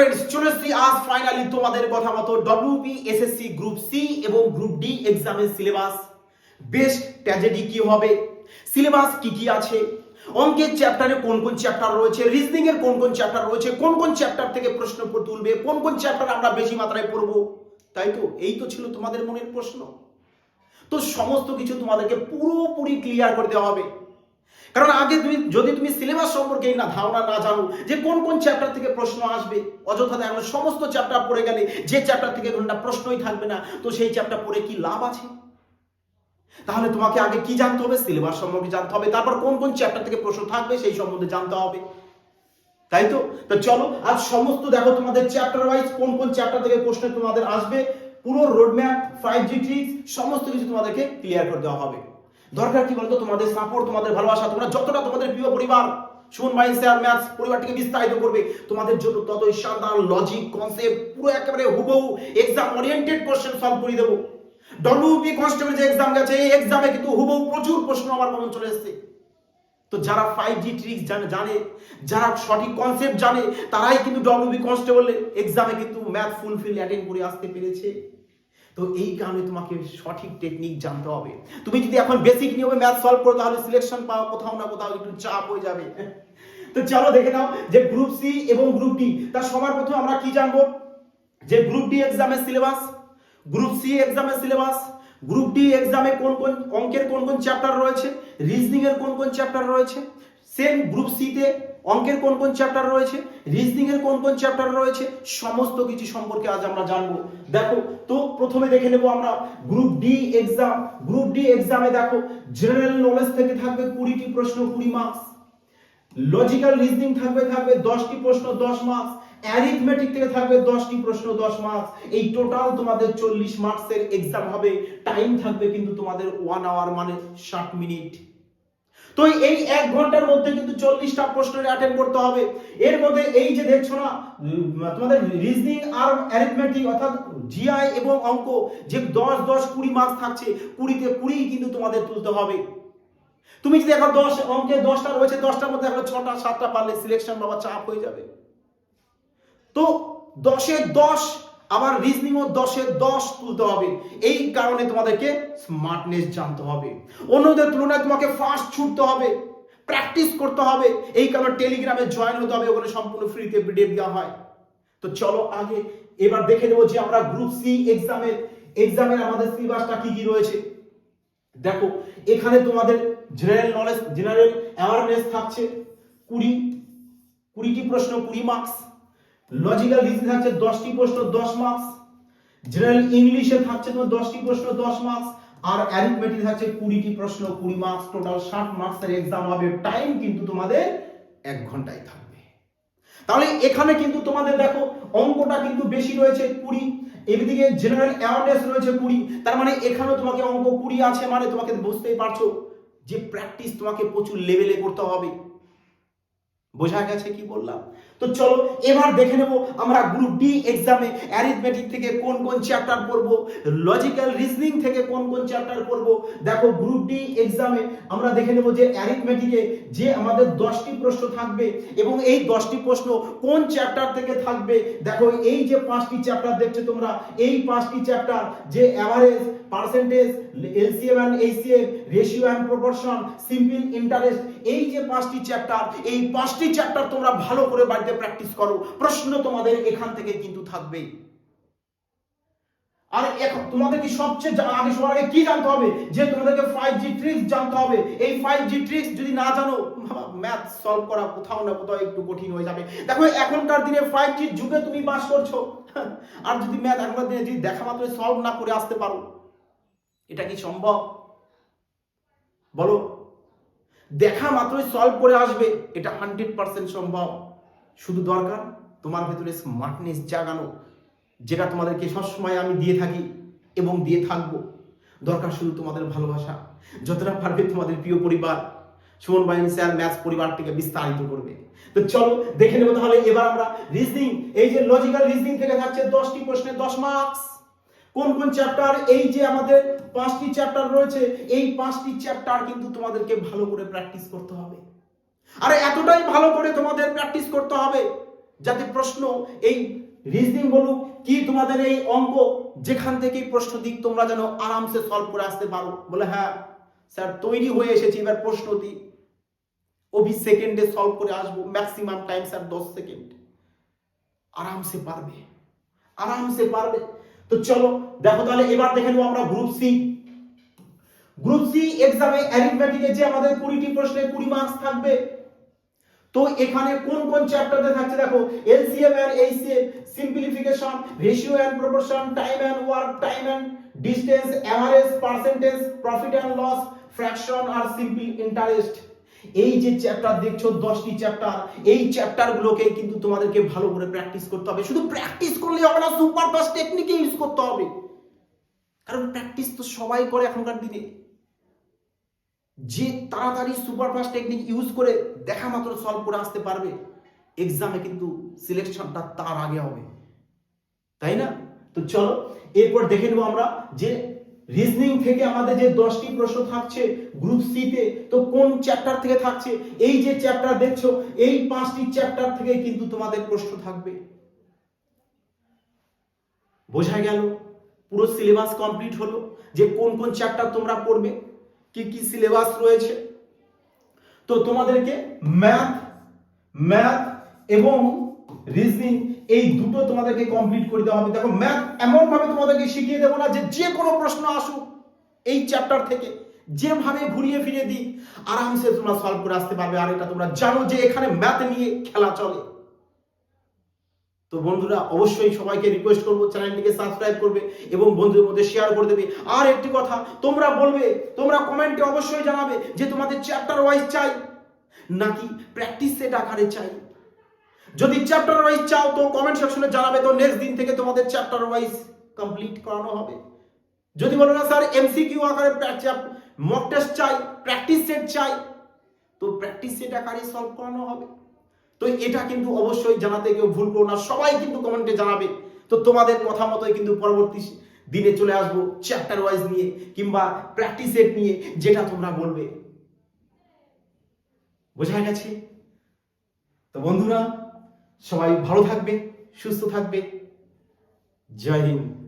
Friends চলে এসছি আজ ফাইনালি তোমাদের কথা মতো ডব্লিউপি এসএসসি গ্রুপ সি এবং গ্রুপ ডি এক্সামের সিলেবাস বেস্ট ট্র্যাজেডি কি হবে? সিলেবাস কি কি আছে? অঙ্কের চ্যাপ্টারে কোন কোন চ্যাপ্টার রয়েছে? রিজনিং এর কোন কোন চ্যাপ্টার রয়েছে? কোন কোন চ্যাপ্টার থেকে প্রশ্ন তুলবে? কোন কোন চ্যাপ্টার আমরা বেশি মাত্রায় পড়ব? তাই তো? এই তো ছিল তোমাদের মনের প্রশ্ন। তো সমস্ত কিছু তোমাদেরকে পুরোপুরি ক্লিয়ার করে দেওয়া হবে। কারণ আগে তুমি, যদি তুমি সিলেবাস সম্পর্কে না ধারণা না জানো যে কোন কোন চ্যাপ্টার থেকে প্রশ্ন আসবে, অযথা এখন সমস্ত চ্যাপ্টার পড়ে গেলে যে চ্যাপ্টার থেকে ঘণ্টা প্রশ্নই থাকবে না, তো সেই চ্যাপ্টার পড়ে কি লাভ আছে? তাহলে তোমাকে আগে কি জানতে হবে? সিলেবাস সম্পর্কে জানতে হবে। তারপর কোন কোন চ্যাপ্টার থেকে প্রশ্ন থাকবে সেই সম্বন্ধে জানতে হবে। তাই তো? তো চলো, আজ সমস্ত দেখো তোমাদের চ্যাপ্টার ওয়াইজ কোন কোন চ্যাপ্টার থেকে প্রশ্ন তোমাদের আসবে। পুরো রোডম্যাপ ফাইভ জি ট্রিক্স সমস্ত কিছু তোমাদেরকে ক্লিয়ার করে দেওয়া হবে। দরকার কি বলতো? তোমাদের সাপোর্ট তোমাদের ভালোবাসা, তোমরা যতটা তোমাদের প্রিয় পরিবার সুমন ভাই স্যার ম্যাথ পরিবারটিকে বিস্তারিত করবে। তোমাদের জন্য ততই শানদার লজিক কনসেপ্ট পুরো একেবারে হুবহু এক্সাম ওরিয়েন্টেড কোশ্চেন সলভ করে দেবো ডব্লিউপি কনস্টেবল যে এক্সাম গেছে, এই এক্সামে কিন্তু হুবহু প্রচুর প্রশ্ন আমার কমন চলে এসেছে। তো যারা ফাইভ জি ট্রিক্স জানে জানে, যারা সঠিক কনসেপ্ট জানে, তারাই কিন্তু ডব্লিউবি কনস্টেবল এক্সামে কিন্তু ম্যাথ ফুলফিল অ্যাটেন্ড করে আসতে পেরেছে। তো এই কারণে তোমাকে সঠিক টেকনিক জানতে হবে। তুমি যদি এখন বেসিক নিয়মে ম্যাথ সলভ করো, তাহলে সিলেকশন পাও, কোথাও না কোথাও একটু চাপ হয়ে যাবে। তো চলো দেখে নাও যে গ্রুপ সি এবং গ্রুপ ডি তার সবার প্রথমে আমরা কি জানব? যে গ্রুপ ডি এক্সামের সিলেবাস গ্রুপ সি এক্সামের সিলেবাস গ্রুপ ডি এক্সামে কোন কোন অঙ্কের কোন কোন চ্যাপ্টার রয়েছে রিজনিং এর কোন কোন চ্যাপ্টার রয়েছে সেম গ্রুপ সি তে অঙ্কের কোন কোন চ্যাপ্টার রয়েছে রিজনিং এর কোন কোন চ্যাপ্টার রয়েছে, সমস্ত কিছু সম্পর্কে আজ আমরা জানব। দেখো, তো প্রথমে দেখে নেব আমরা group D exam group D এক্সামে দেখো জেনারেল নলেজ থেকে থাকবে কুড়িটি প্রশ্ন, কুড়ি মার্কস লজিক্যাল রিজনিং থাকবে থাকবে দশটি প্রশ্ন, দশ মার্কস অ্যারিথমেটিক থেকে থাকবে দশটি প্রশ্ন, দশ মার্কস এই টোটাল তোমাদের চল্লিশ মার্কসের এক্সাম হবে। টাইম থাকবে কিন্তু তোমাদের ওয়ান আওয়ার মানে ষাট মিনিট তো এই এক ঘণ্টার মধ্যে কিন্তু চল্লিশটা প্রশ্নের অ্যাটেন্ড করতে হবে। এর মধ্যে এই যে দেখছ না তোমাদের রিজনিং আর অ্যারিথমেটিক অর্থাৎ জিআই এবং অঙ্ক, যে দশ দশ, কুড়ি মার্কস থাকছে, কুড়িতে কুড়ি কিন্তু তোমাদের তুলতে হবে। তুমি যদি এখন দশ, অঙ্কে দশটা রয়েছে, দশটার মধ্যে এখন ছটা, সাতটা পারলে সিলেকশন বাবা চাপ হয়ে যাবে। তো দশে দশ আবার রিজনিং ও দশে দশ তুলতে হবে। এই কারণে তোমাদেরকে স্মার্টনেস জানতে হবে। অন্যদের তুলনায় তোমাকে ফাস্ট ছুটতে হবে প্র্যাকটিস করতে হবে। এই কারণে টেলিগ্রামে জয়েন হতে হবে, ওখানে সম্পূর্ণ ফ্রিতে পিডিএফ দেওয়া হয়। তো চলো আগে, এবার দেখে নেব যে আমরা গ্রুপ সি এক্সামের এক্সামের আমাদের সিলেবাসটা কি কি রয়েছে। দেখো, এখানে তোমাদের জেনারেল নলেজ জেনারেল অ্যাওয়ারনেস থাকছে। কুড়ি, কুড়িটি প্রশ্ন, কুড়ি মার্কস লজিক্যাল রিজনিং থাকছে দশটি প্রশ্ন দশ মার্কস জেনারেল ইংলিশে থাকছে তোমার দশটি প্রশ্ন দশ মার্কস আর অ্যারিথমেটিক থাকছে কুড়িটি প্রশ্ন, কুড়ি মার্কস টোটাল ষাট মার্কসের এক্সাম হবে টাইম কিন্তু তোমাদের এক ঘন্টায় থাকবে। তাহলে এখানে কিন্তু তোমাদের দেখো, অঙ্কটা কিন্তু বেশি রয়েছে কুড়ি, এদিকে জেনারেল অ্যাওয়ারনেস রয়েছে কুড়ি, তার মানে এখানেও তোমাকে অঙ্ক কুড়ি আছে মানে তোমাকে বুঝতেই পারছ যে প্র্যাকটিস তোমাকে প্রচুর লেভেলে করতে হবে। বোঝা গেছে কি বললাম? তো চলো, এবার দেখে নেব আমরা গ্রুপ ডি এক্সামে অ্যারিথমেটিক থেকে কোন কোন চ্যাপ্টার পড়ব লজিক্যাল রিজনিং থেকে কোন কোন চ্যাপ্টার পড়ব। দেখো গ্রুপ ডি এক্সামে আমরা দেখে নেব যে অ্যারিথমেটিকে যে আমাদের দশটি প্রশ্ন থাকবে এবং এই দশটি প্রশ্ন কোন চ্যাপ্টার থেকে থাকবে, দেখো এই যে পাঁচটি চ্যাপ্টার দেখছ তোমরা, এই পাঁচটি চ্যাপ্টার যে average percentage LCM and HCM ratio and proportion simple interest এই যে পাঁচটি চ্যাপ্টার এই পাঁচটি চ্যাপ্টার তোমরা ভালো করে বাড়িতে প্র্যাকটিস করো। প্রশ্ন তোমাদের এখান থেকে কিন্তু থাকবে আর এখন তোমাদের কি সবচেয়ে আগে সবার আগে কি জানতে হবে? যে তোমাদেরকে ফাইভ জি ট্রিক্স জানতে হবে। এই ফাইভ জি ট্রিক্স যদি না জানো ম্যাথ সলভ করা কোথাও না কোথাও একটু কঠিন হয়ে যাবে। দেখো, এখনকার দিনে ফাইভ জি যুগে তুমি বাস করছ। আর যদি ম্যাথ এখনকার দিনে যদি দেখা মাত্র সলভ না করে আসতে পারো, এটা কি সম্ভব? বলো। দেখা মাত্রই সলভ করে আসবে, এটা হান্ড্রেড পার্সেন্ট সম্ভব। শুধু দরকার তোমার ভেতরে স্মার্টনেস জাগানো, যেটা তোমাদেরকে সবসময় আমি দিয়ে থাকি এবং দিয়ে থাকব। দরকার শুধু তোমাদের ভালোবাসা। যতটা পারবে তোমাদের প্রিয় পরিবার, সুমন বাইন স্যার ম্যাথস পরিবারটিকে বিস্তারিত করবে। তো চলো দেখে নেব তাহলে এবার আমরা রিজনিং এই যে লজিক্যাল রিজনিং থেকে থাকছে দশটি প্রশ্নে দশ মার্কস কোন কোন চ্যাপ্টার এই যে আমাদের পাঁচটি চ্যাপ্টার রয়েছে, এই পাঁচটি চ্যাপ্টার কিন্তু তোমাদেরকে ভালো করে প্র্যাকটিস করতে হবে। আর এতটাই ভালো করে তোমাদের প্র্যাকটিস যাতে প্রশ্ন এই রিজনিং বলুক, কি তোমাদের এই অঙ্ক? যেখান থেকেই প্রশ্ন দিক, তোমরা যেন আরামসে সলভ করে আসতে পারো। বলে হ্যাঁ স্যার, তৈরি হয়ে এসেছি। এবার প্রশ্ন দিই। অভি সেকেন্ডে সলভ করে আসব। ম্যাক্সিমাম টাইম স্যার, দশ সেকেন্ড। আরামসে পারবে। আরামসে পারবে। তো চলো, দেখো তাহলে, এবার দেখে নেব আমরা গ্রুপ সি গ্রুপ সি এক্সামে অ্যারিথমেটিকে যে আমাদের কুড়িটি প্রশ্নে কুড়ি মার্কস থাকবে তো এখানে কোন কোন চ্যাপ্টারে থাকছে দেখো LCM and HCM simplification ratio and proportion time and work time and distance average percentage profit and loss fraction R simple interest এই যে চ্যাপ্টার দেখছ, দশটি চ্যাপ্টার এই চ্যাপ্টার গুলোকে কিন্তু তোমাদেরকে ভালো করে প্র্যাকটিস করতে হবে। শুধু প্র্যাকটিস করলে হবে না সুপার ফাস্ট টেকনিকে ইউজ করতে হবে। কারণ প্র্যাকটিস তো সবাই করে এখনকার দিনে। যে তাড়াতাড়ি সুপারফাস্ট টেকনিক ইউজ করে দেখা মাত্র সলভ করে আসতে পারবে এক্সামে কিন্তু সিলেকশনটা তার আগে হবে। তাই না? তো চলো, এরপর দেখে নেব আমরা যে রিজনিং থেকে আমাদের যে দশটি প্রশ্ন থাকছে গ্রুপ সি তে, তো কোন চ্যাপ্টার থেকে থাকছে? এই যে চ্যাপ্টার দেখছ, এই পাঁচটি চ্যাপ্টার থেকে কিন্তু তোমাদের প্রশ্ন থাকবে। বোঝা গেল? পুরো সিলেবাস কমপ্লিট হলো যে কোন কোন চ্যাপ্টার তোমরা পড়বে? কি কি সিলেবাস রয়েছে? তো তোমাদেরকে ম্যাথ ম্যাথ এবং রিজনিং এই দুটো তোমাদেরকে কমপ্লিট করে দেওয়া হবে। দেখো ম্যাথ এমন ভাবে তোমাদেরকে শিখিয়ে দেবো না যে যে কোনো প্রশ্ন আসুক এই চ্যাপ্টার থেকে, যেভাবে ঘুরিয়ে ফিরিয়ে দিই আরামসে তোমরা সলভ করে আসতে পারবে। আর এটা তোমরা জানো যে এখানে ম্যাথ নিয়ে খেলা চলে। তো বন্ধুরা, অবশ্যই সবাইকে রিকোয়েস্ট করব চ্যানেলটিকে সাবস্ক্রাইব করবে এবং বন্ধুদের মধ্যে শেয়ার করে দেবে। আর একটি কথা, তোমরা বলবে, তোমরা কমেন্টে অবশ্যই জানাবে যে তোমাদের চ্যাপ্টার ওয়াইজ চাই, নাকি প্র্যাকটিস সেট আকারে চাই। যদি চ্যাপ্টার ওয়াইজ চাও, তো কমেন্ট সেকশনে জানাবে, তো নেক্সট দিন থেকে তোমাদের চ্যাপ্টার ওয়াইজ কমপ্লিট করানো হবে। যদি বলো না স্যার এমসিকিউ আকারে মক টেস্ট চাই প্র্যাকটিস সেট চাই, তো প্র্যাকটিস সেট আকারে সলভ করানো হবে। তো এটা কিন্তু অবশ্যই জানাতে কেউ ভুল করো না। সবাই কিন্তু কমেন্টে জানাবে। তো তোমাদের কথা মতোই কিন্তু পরবর্তী দিনে চলে আসব চ্যাপ্টার ওয়াইজ নিয়ে কিংবা প্র্যাকটিস সেট নিয়ে যেটা তোমরা বলবে। বোঝা গেছে? তো বন্ধুরা, সবাই ভালো থাকবে, সুস্থ থাকবে। জয় হিন্দ।